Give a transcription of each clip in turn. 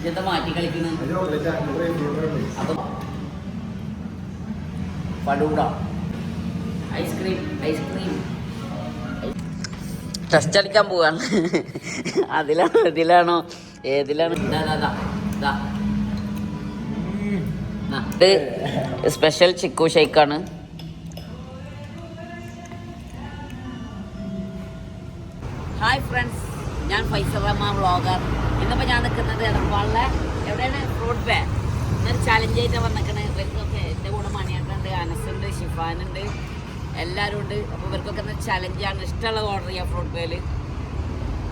ഇതെന്താ മാറ്റി കളിക്കുന്നത് അപ്പൊ പടൂട ഐസ്ക്രീം ഐസ്ക്രീം ടെസ്റ്റ് അടിക്കാൻ പോവാണ്. അതിലാണോ ഇതിലാണോ ഏതിലാണ്. ഇത് സ്പെഷ്യൽ ചിക്കു ഷേക്കാണ്. ഹായ് ഫ്രണ്ട്സ് ഞാൻ ഫൈസൽ റഹ്മാൻ വ്ളോഗർ. ഇന്നിപ്പോൾ ഞാൻ നിൽക്കുന്നത് എടപ്പാളിലെ എവിടെയാണ്? റോഡ് ബേ ഇന്നൊരു ചലഞ്ച് ആയിട്ട് വന്നിരിക്കണത് ഇവർക്കൊക്കെ എന്റെ കൂടെ മണിയാട്ടുണ്ട് അനസുണ്ട് ഷിഫാനുണ്ട് എല്ലാവരും ഉണ്ട്. അപ്പോൾ ഇവർക്കൊക്കെ ഇന്ന് ചലഞ്ചാണ് ഇഷ്ടമുള്ളത് ഓർഡർ ചെയ്യാം ഫ്രൂട്ട് ബേയിൽ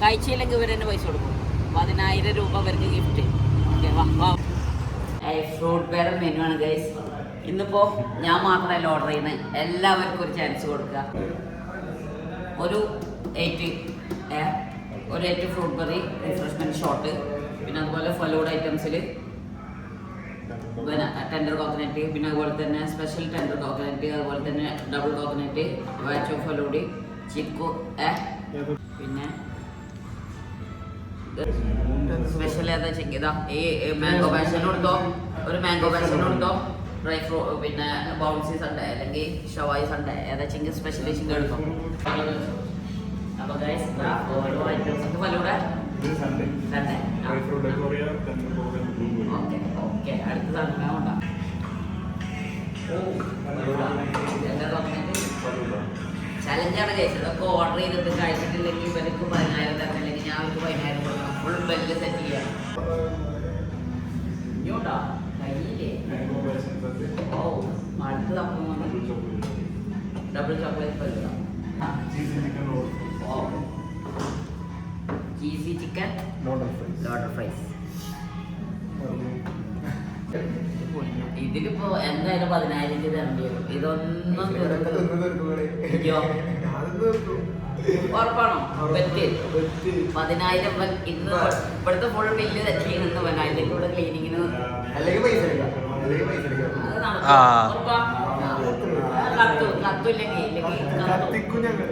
കഴിച്ചില്ലെങ്കിൽ ഇവർ തന്നെ പൈസ കൊടുക്കും. പതിനായിരം രൂപ ഇവർക്ക് ഗിഫ്റ്റ് ഓക്കെ വാ വാ. ഫ്രൂട്ട് ബേയുടെ മെനു ആണ് ഗൈസ് ഇന്നിപ്പോൾ ഞാൻ മാത്രമല്ല ഓർഡർ ചെയ്യുന്നത് എല്ലാവർക്കും ഒരു ചാൻസ് കൊടുക്കുക. ഒരു എയ്റ്റ് ഏ, ഒരു eight fruit berry refreshment shot പിന്നെ അതുപോലെ ഫലൂഡ് ഐറ്റംസിൽ ടെൻഡർ കോക്കനറ്റ് പിന്നെ അതുപോലെ തന്നെ സ്പെഷ്യൽ ടെൻഡർ കോക്കനറ്റ് അതുപോലെ തന്നെ double coconut watch of falooda chikoo പിന്നെ സ്പെഷ്യൽ ഏതാ ചെക്ക് ഇതാ ഈ മാംഗോ പാഷൻ കൊടുത്തോ ഒരു മാംഗോ പാഷൻ കൊടുത്തോ ഡ്രൈ ഫ്രൂ പിന്നെ ബൗൺസി സൺഡേ അല്ലെങ്കിൽ ഷവായി സൺഡേ ഏതാ ചെങ്കിൽ സ്പെഷ്യൽ ചിക്കൻ എടുത്തോ അപ്പൊ ഗൈസ് ഓരോ items falooda sundae okay okay അടുത്ത സാധനം കൊണ്ടാ ചലഞ്ചാണ് കഴിച്ചത് അതൊക്കെ ഓർഡർ ചെയ്തിട്ട് കഴിച്ചിട്ടില്ലെങ്കിൽ ഇവർക്ക് പതിനായിരം തരണം അല്ലെങ്കിൽ ഞാൻ അവർക്ക് പതിനായിരം കൊടുക്കണം ഫുൾ ബെല്ല് സെറ്റ് ചെയ്യാം ലോട്ടർ ഫ്രൈസ് ഇതിലിപ്പോ എന്തായാലും പതിനായിരം രൂപ തരേണ്ടി വരും. ഇതൊന്നും അയ്യോ. ഉറപ്പാണോ? പതിനായിരം ഇന്ന് ഇവിടുത്തെ ഫുൾ ബില്ല് ഇവൻ അതിന്റെ കൂടെ ക്ലീനിങ്ങിന് കത്തു. കത്തു ഇല്ലെങ്കിൽ. ഇല്ലെങ്കിൽ കത്തിക്കും ഞങ്ങൾ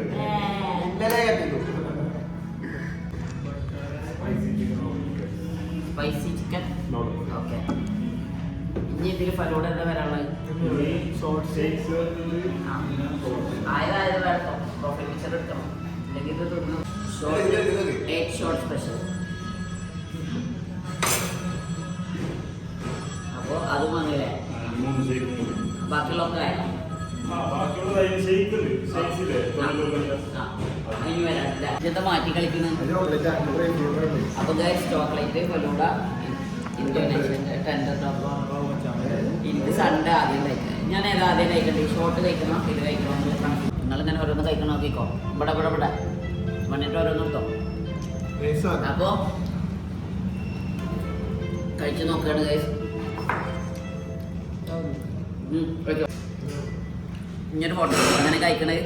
ഇന്നലെ കത്തിക്കും. സ്പൈസി ചിക്കൻ ഓക്കെ ഇനി ഇതിൽ ഫലോഡ് എന്താ വരാനുള്ളത്? ആയതായത് വേണം പ്രൊഫൈൽ പിക്ചർ എടുക്കണം. അല്ലെങ്കിൽ ഇത് തിന്നു. ഷോർട്ട് എയ്റ്റ് ഷോർട്ട് സ്പെഷ്യൽ അപ്പോൾ അത് വന്നില്ലേ? ബാക്കിയുള്ളതൊക്കെ ആയോ? മാറ്റി കളിക്കുന്നുണ്ട് അപ്പൊ guys chocolate falooda Indonesian tender എനിക്ക് സൺഡേ ആദ്യം കഴിക്കുന്നത് ഞാൻ ഏതാ ആദ്യം കഴിക്കണ്ടേ? ഈ ഷോർട്ട് കഴിക്കണം? കഴിക്കണം? നിങ്ങൾ ഇങ്ങനെ ഓരോന്ന് കഴിക്കണം നോക്കിക്കോ. ഇവിടെ ഇവിടെ ഇവിടെ. വന്നിട്ട് ഓരോന്ന് എടുത്തോ. അപ്പോ കഴിച്ചു കഴിക്കോ ഇങ്ങനൊരു ഫോട്ടോ അങ്ങനെ കഴിക്കണത്.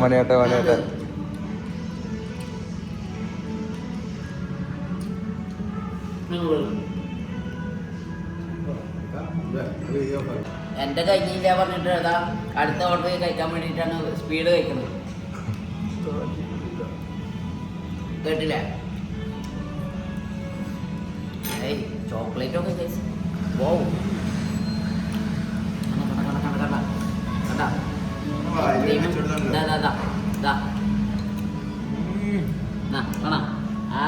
മണിയാട്ടെ മണിയാട്ടെ. എന്റെ കഴിഞ്ഞില്ല പറഞ്ഞിട്ട് ഏതാ? അടുത്ത ഓർഡർ കഴിക്കാൻ വേണ്ടിയിട്ടാണ് സ്പീഡ് കഴിക്കുന്നത്. കേട്ടില്ലേ. ഏയ് ചോക്ലേറ്റ് ഒക്കെ കഴിച്ചു. വോ. ആ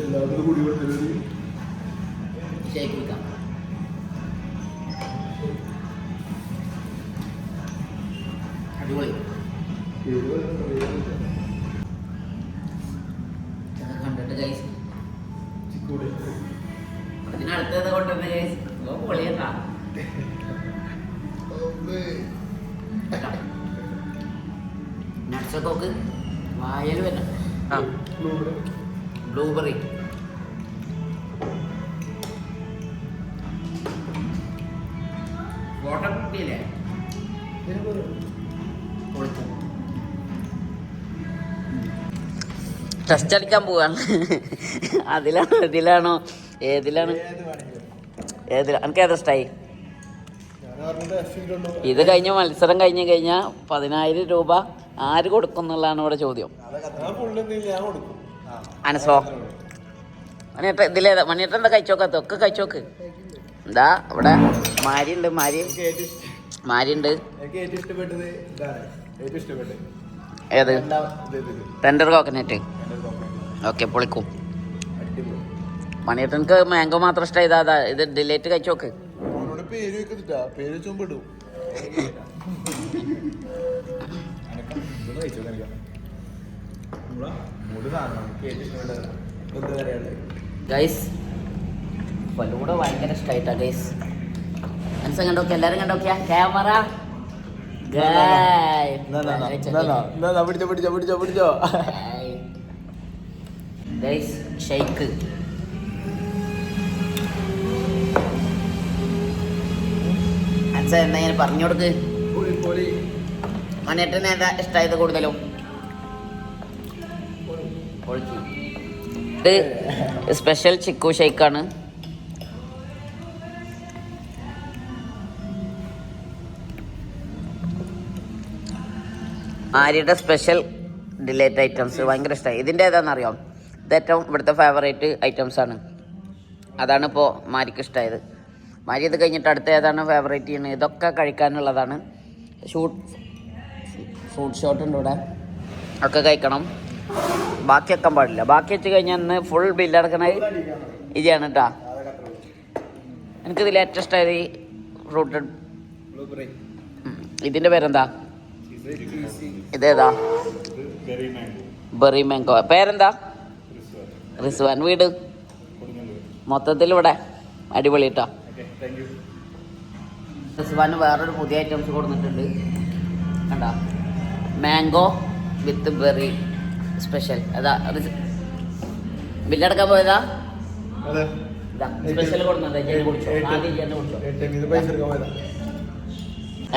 എല്ലാവരും കൂടി കൊടുത്തത് ഷേക്ക് കുടിക്കാം അടിപൊളി. കണ്ടിട്ട് ഗൈസ് അതിനടുത്തത് കൊണ്ടുവന്ന ഗൈസ് ഓ പൊളിയട്ടാ. നട്സൊക്കെ വായൽ വരണം. ആ. ബ്ലൂബെറി വാട്ടർ ടെസ്റ്റ് അടിക്കാൻ പോവാണ്. അതിലാണോ? ഇതിലാണോ ഏതിലാണ് ഏതിലാണ് എനിക്ക് ഏതാ ഇഷ്ടമായി ഇത് കഴിഞ്ഞ മത്സരം കഴിഞ്ഞ് കഴിഞ്ഞാൽ പതിനായിരം രൂപ ആര് കൊടുക്കും എന്നുള്ളതാണ് ഇവിടെ ചോദ്യം. അനസോ മണിയേട്ട ഇതിലേ മണിയേട്ട എന്താ കഴിച്ചോക്കാത്ത ഒക്കെ കഴിച്ചോക്ക്. എന്താ? ഇവിടെ മാരി ഉണ്ട് മാരി. മാരി ഉണ്ട് എനിക്ക് ഏറ്റവും ഇഷ്ടപ്പെട്ടത് ഇതാണ് ഏറ്റവും ഏത്. ടെൻഡർ എന്റെ ഓക്കെ പൊളിക്കും. മണിയേട്ടനക്ക് മാംഗോ മാത്രം ഇഷ്ടം. ഇതാ അതാ ഇത് ഡിലേറ്റ് കഴിച്ചോക്ക്. അവനോട് പേര് വെക്കുന്നിട്ടാ പേര് വെച്ചുമ്പോ ഇടും ഗൈസ് ഫലൂടെ ഭയങ്കര ഇഷ്ടമായിട്ടാ ഗൈസ് മനസ്സം കണ്ടോക്കെ എല്ലാരും കണ്ടോക്കിയാ ക്യാമറ പിടിച്ചോ പിടിച്ചോ പിടിച്ചോ പിടിച്ചോ. ഗൈസ് ഷെയ്ക്ക് അൻസ എന്താ ഞാൻ പറഞ്ഞു കൊടുക്ക്? മണിയേട്ടന് ഏതാ ഇഷ്ടമായത് കൂടുതലും. ഇത് സ്പെഷ്യൽ ചിക്കു ഷേക്കാണ്. ആര്യയുടെ സ്പെഷ്യൽ ഡിലേറ്റ് ഐറ്റംസ് ഭയങ്കര ഇഷ്ടമായി ഇതിന്റെ ഏതാണെന്ന് അറിയാം ഇത് ഏറ്റവും ഇവിടുത്തെ ഫേവറേറ്റ് ഐറ്റംസ് ആണ്. അതാണ് ഇപ്പോൾ മാരിക്ക് ഇഷ്ടമായത് മാരി ഇത് കഴിഞ്ഞിട്ട് അടുത്ത ഏതാണ് ഫേവറേറ്റ് ചെയ്യുന്നത്? ഇതൊക്കെ കഴിക്കാനുള്ളതാണ്. ഷൂട്ട് ഫ്രൂട്ട് ഷോട്ട് ഉണ്ട് ഇവിടെ. ഒക്കെ കഴിക്കണം. ബാക്കി വെക്കാൻ പാടില്ല. ബാക്കി വെച്ച് കഴിഞ്ഞാൽ ഇന്ന് ഫുൾ ബില്ലടക്കണത് ഇതാണ് കേട്ടാ എനിക്കിതിൽ ഏറ്റവും ഇഷ്ടമായത് ഈ ഫ്രൂട്ടഡ് ഇതിന്റെ പേരെന്താ? ഇതേതാ? ബെറി മാങ്കോ പേരെന്താ? റിസ്വാൻ വീട്. മൊത്തത്തിൽ ഇവിടെ. അടിപൊളി കേട്ടോ റിസ്വാന് വേറൊരു പുതിയ ഐറ്റംസ് കൊടുത്തിട്ടുണ്ട്. കണ്ട? Mango with berry special. അതാ ബില്ലടക്കാൻ പോയതാ? സ്പെഷ്യൽ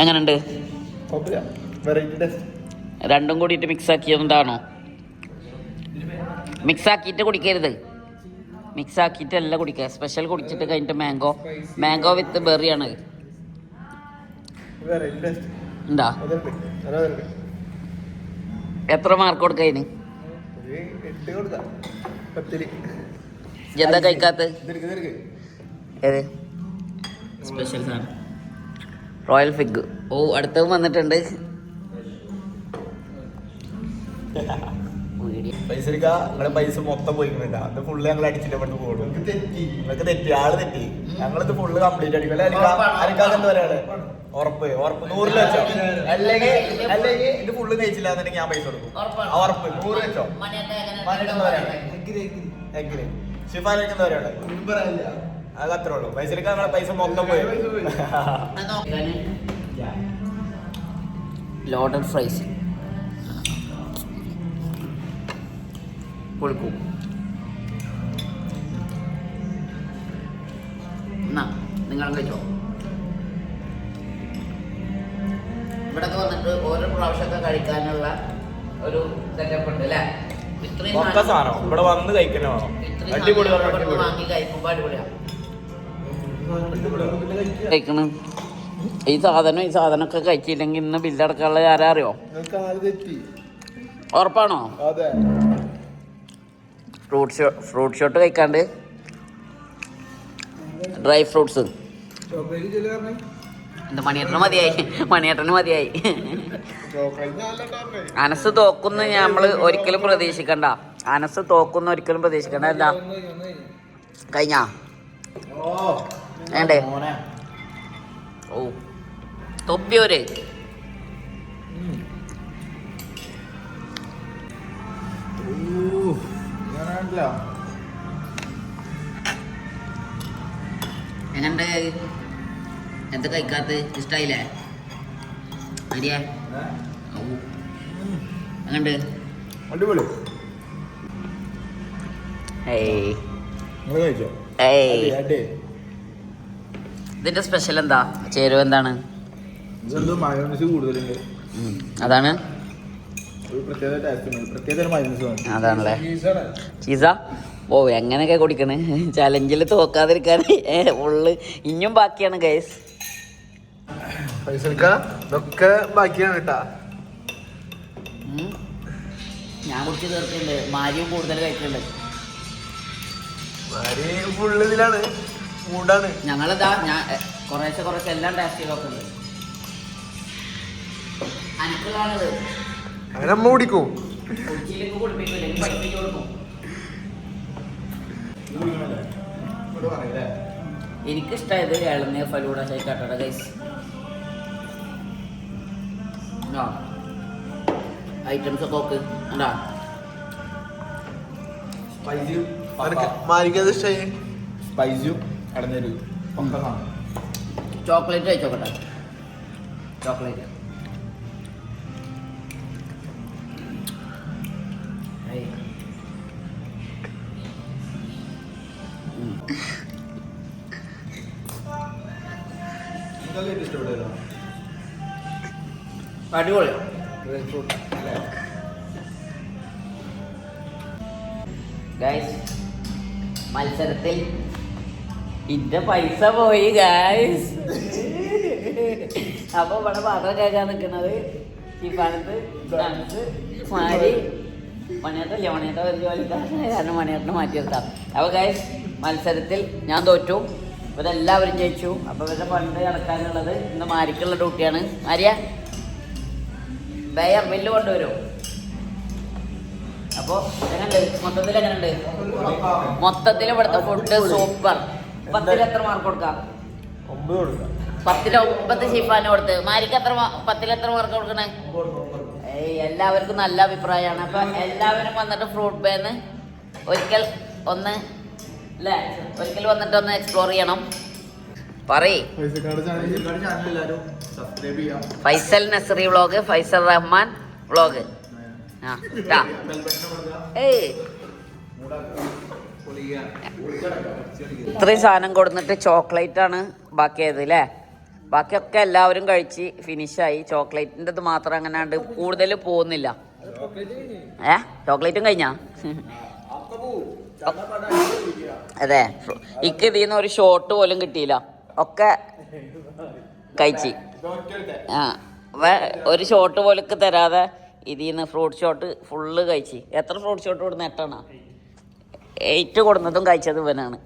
എങ്ങനുണ്ട് രണ്ടും കൂടിയിട്ട് മിക്സ് ആക്കിയതുകൊണ്ടാണോ മിക്സ് ആക്കിയിട്ട് കുടിക്കരുത്. മിക്സ് ആക്കിയിട്ടല്ല കുടിക്കുക. സ്പെഷ്യൽ കുടിച്ചിട്ട് കഴിഞ്ഞിട്ട് മാംഗോ. മാംഗോ വിത്ത് ബെറിയാണ്. ഉണ്ടാ എത്ര മാർക്ക് കൊടുക്ക അതിന് എന്താ കഴിക്കാത്ത? ഏത്? സ്പെഷ്യൽ സാധനം. റോയൽ ഫിഗ് ഓ അടുത്തും വന്നിട്ടുണ്ട്. പൈസ എടുക്ക നിങ്ങളെ പൈസ മൊത്തം പോയിക്കുന്നില്ല അത് ഫുള്ള് ഞങ്ങൾ അടിച്ചിട്ട് ഇവിടുന്ന് പോകും തെറ്റി. നിങ്ങൾക്ക് തെറ്റി ആൾ തെറ്റി. ഞങ്ങളിത് ഫുള്ള് കംപ്ലീറ്റ് അടിക്കും അല്ലെ അനക്കാക്ക് ഒരാൾ ഉറപ്പ് ഉറപ്പ്. നൂറിൽ വെച്ചോ അല്ലെങ്കിൽ അല്ലെങ്കിൽ ഇത് ഫുള്ള് കഴിച്ചില്ല എന്നുണ്ടെങ്കിൽ ഞാൻ പൈസ കൊടുക്കും. ഉറപ്പ്. നൂറ് വെച്ചോ പറയാണ് എങ്ങനെ? എന്താ പറയാണ് അത് അത്രേ ഉള്ളൂ. പൈസ എടുക്കാൻ നിങ്ങളെ പൈസ മൊത്തം പോയി. Loaded fries. പൊളിക്കും എന്നാ നിങ്ങൾ കഴിച്ചോ ഇവിടൊക്കെ വന്നിട്ട് ഓരോ പ്രാവശ്യമൊക്കെ കഴിക്കാനുള്ള ഒരു സെറ്റപ്പ് ഉണ്ട് അല്ലേ? ഇത്രയും ഒക്കെ സാധനം. ഇവിടെ വന്ന് കഴിക്കണേ അടിപൊളി വാങ്ങി കഴിക്കുമ്പോൾ അടിപൊളിയാണ് കഴിക്കണം. ഈ സാധനം ഈ സാധനമൊക്കെ കഴിച്ചില്ലെങ്കിൽ ഇന്ന് ബില്ലടക്കാനുള്ള ആരാ അറിയോ? ഉറപ്പാണോ? അതെ. ഫ്രൂട്ട് ഷോ ഫ്രൂട്ട് ഷോട്ട് കഴിക്കാണ്ട് ഡ്രൈ ഫ്രൂട്ട്സ്. എന്താ മണിയേട്ടന് മതിയായി? മണിയേട്ടന് മതിയായി. അനസ് തോക്കുന്ന നമ്മൾ ഒരിക്കലും പ്രതീക്ഷിക്കണ്ട. അനസ് തോക്കുന്ന ഒരിക്കലും പ്രതീക്ഷിക്കണ്ട എന്താ കഴിഞ്ഞാ? ഓ. വേണ്ടേ? ഓ. തൊപ്പിയോര് ഞാനാണല്ലോ എങ്ങണ്ട് എന്താ കഴിക്കാത്ത ഇഷ്ടായില്ലേ? ഔ. എങ്ങണ്ട് അടിപൊളി. ഇതിന്റെ സ്പെഷ്യൽ എന്താ? ചേരുവ എന്താണ്. അതാണ് ഒരു പ്രത്യേക ടേസ്റ്റ് ഉണ്ട് പ്രത്യേക മയോണൈസ് വേണം അതാണല്ലേ? ചീസ ഓ എങ്ങനെയൊക്കെ കുടിക്കണ്? ചലഞ്ചിൽ തോക്കാതിരിക്കാൻ ഉള്ളു. ഇനിയും ബാക്കിയാണ് ഗൈസ് ഇതൊക്കെ ബാക്കിയാണ് കേട്ടാ. ഞാൻ കുടിച്ച് തീർക്കുന്നുണ്ട് മാരിയും കൂടുതൽ കഴിക്കുന്നുണ്ട് മാരി ഫുള്ള് ഇതിലാണ്. മൂടാണ്. ഞങ്ങളിതാ ഞാൻ കുറേശ്ശെ കുറേശ്ശെ എല്ലാം ടേസ്റ്റ് ചെയ്ത് നോക്കുന്നുണ്ട് അനക്കുള്ളതാണിത് അങ്ങനെ അമ്മ കുടിക്കും എനിക്കിഷ്ടായത് ഇളനീർ ഫലൂട ഷൈക്കാട്ടോടെ ഗൈസ് ഐറ്റംസ് ഒക്കെ ഓക്ക് എന്താ മാരിക്കത് ഇഷ്ടമായി സ്പൈസും ചോക്ലേറ്റ് കഴിച്ചോക്കട്ടെ. ചോക്ലേറ്റ് അടിപൊളി. ഗൈസ് മത്സരത്തിൽ ഇന്റെ പൈസ പോയി ഗൈസ് അപ്പൊ ഇവിടെ പാത്രം കേൾക്കാൻ നിൽക്കുന്നത് ഈ ഡാൻസ് മാരി മണിയാട്ടല്ലേ മണിയാട്ട ഒരു ജോലിക്കാരനായ കാരണം മണിയാട്ടിനെ മാറ്റി നിർത്താം. അപ്പൊ ഗൈസ് മത്സരത്തിൽ ഞാൻ തോറ്റു. ഇവരെല്ലാവരും ജയിച്ചു. അപ്പൊ ഇവരുടെ പണ്ട് നടക്കാനുള്ളത് ഇന്ന് മാരിക്കുള്ള ഡ്യൂട്ടിയാണ് മാരിയ ബയർ ബില്ല് കൊണ്ടുവരും. അപ്പോ എങ്ങനെയുണ്ട് മൊത്തത്തിൽ എങ്ങനെയുണ്ട്? മൊത്തത്തിൽ ഇവിടുത്തെ ഫുഡ് സൂപ്പർ പത്തിൽ എത്ര മാർക്ക് കൊടുക്കാം? പത്തിൽ ഒമ്പത് ഷിഫാന് കൊടുത്ത്. മാരിക്ക് എത്ര പത്തിൽ എത്ര മാർക്ക് കൊടുക്കണേ? ഏയ് എല്ലാവർക്കും നല്ല അഭിപ്രായമാണ്. അപ്പൊ എല്ലാവരും വന്നിട്ട് ഫ്രൂട്ട് ബേന്ന് ഒരിക്കൽ ഒന്ന് അല്ലേ ഒരിക്കൽ വന്നിട്ട് ഒന്ന് എക്സ്പ്ലോർ ചെയ്യണം. Faisal Nasari vlog Faisal Rahman vlog. ഇത്രയും സാധനം കൊടുത്തിട്ട് ചോക്ലേറ്റ് ആണ് ബാക്കിയായത് അല്ലേ ബാക്കിയൊക്കെ എല്ലാവരും കഴിച്ച് ഫിനിഷായി ചോക്ലേറ്റിന്റെ ഇത് മാത്രം അങ്ങനെ ഉണ്ട് കൂടുതൽ പോകുന്നില്ല. ഏ? ചോക്ലേറ്റും കഴിഞ്ഞാ? അതെ. ഇക്ക് ഇതിൽ നിന്ന് ഒരു ഷോട്ട് പോലും കിട്ടിയില്ല. ഒക്കെ കഴിച്ച്. ആ ഒരു ഷോട്ട് പോലൊക്കെ തരാതെ ഇതിൽ നിന്ന് ഫ്രൂട്ട് ഷോട്ട് ഫുള്ള് കഴിച്ച്. എത്ര ഫ്രൂട്ട് ഷോട്ട് കൊടുക്കുന്ന എട്ടാണ്? എയ്റ്റ് കൊടുന്നതും കഴിച്ചത് ഇവനാണ്.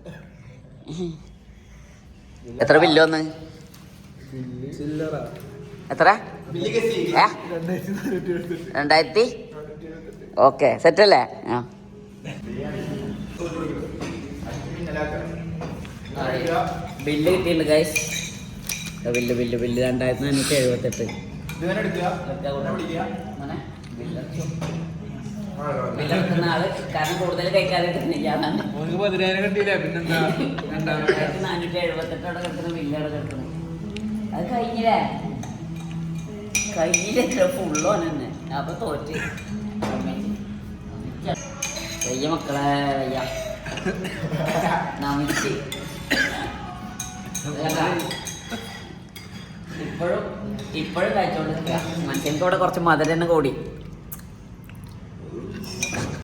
എത്ര ബില്ല് വന്ന്? എത്ര? രണ്ടായിരത്തി? ഓക്കെ സെറ്റല്ലേ ആ. ബില്ല് കിട്ടിയിട്ടുണ്ട് ഗൈസ് ബില്ല് ബില്ല് ബില്ല് രണ്ടായിരത്തി നാനൂറ്റി എഴുപത്തെട്ട്. ബില്ലെടുക്കുന്ന ആൾ കാരണം കൂടുതൽ കഴിക്കാതെ കിട്ടുന്നില്ല അതാണ് ഓനക്ക് പതിനായിരം കിട്ടിയില്ല? പിന്നെന്താ? രണ്ടാമത്തെ രണ്ടായിരത്തി നാനൂറ്റി എഴുപത്തെട്ടോടെ കിടക്കുന്ന ബില്ലാണ് കിടക്കുന്നത് അത് കഴിഞ്ഞില്ലേ? കഴിഞ്ഞില്ല? ഫുള്ളോ തന്നെ. അപ്പൊ തോറ്റ്. വയ്യ മക്കളെ വയ്യ. നമിച്ച്. ഇപ്പോഴും ഇപ്പോഴും മനുഷ്യനക്ക് കൂടെ കുറച്ച് മധുരം കൂടി.